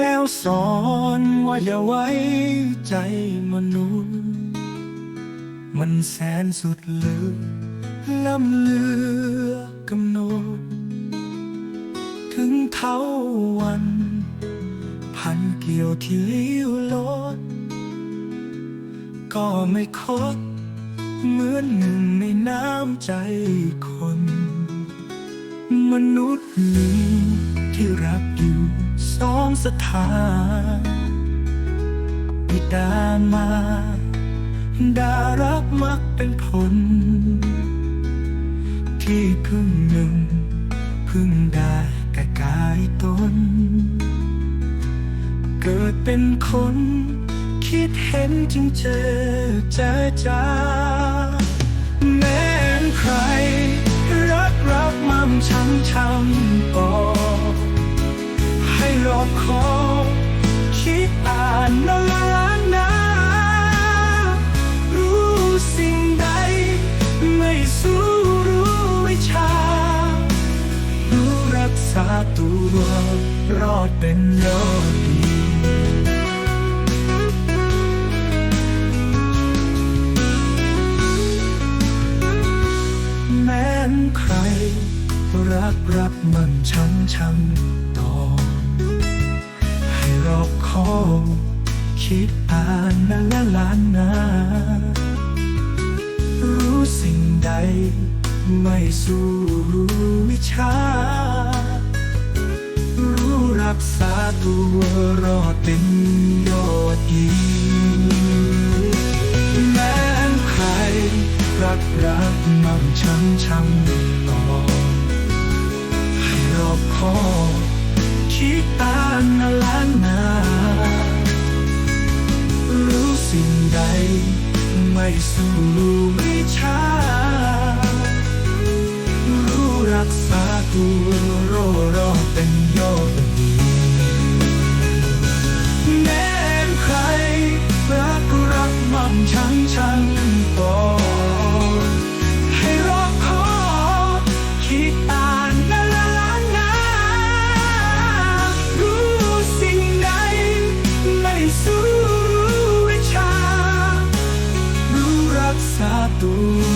แล้วสอนว่าอย่าไว้ใจมนุษย์ มันแสนสุดลึกล้ำเลือกำหนดถึงเท่า วันพันเกี่ยวที่เลี้ยวลดก็ไม่คดเหมือนหนึ่งในน้ำใจคน มนุษย์มีที่รักอยู่สองสถานบิดามาดารักมักเป็นผล ที่พึ่งหนึ่ง พึ่งได้แก่กายตน เกิดเป็นคน คิดเห็นจึงเจอเจอจ้าแม้ใคร รักรักมั่มช้ำช้ำก็ให้รอบคอบคิดอ่านนานนารู้สิ่งใด ไม่สู้รู้วิชา รู้รักษาตัวรอดเป็นยอดดี มันชังชังต่อ ให้รอบคอบคิดอ่านนานละล้านนา รู้สิ่งใด ไม่สู้รู้วิชา รู้รักษาตัวรอดเป็นยอดดีแม้ใครรักรักมั่งชังชังต่อ อบคอบคิดตานนาล้านนา รู้สิ่งใด ไม่สู้วิชา tudo.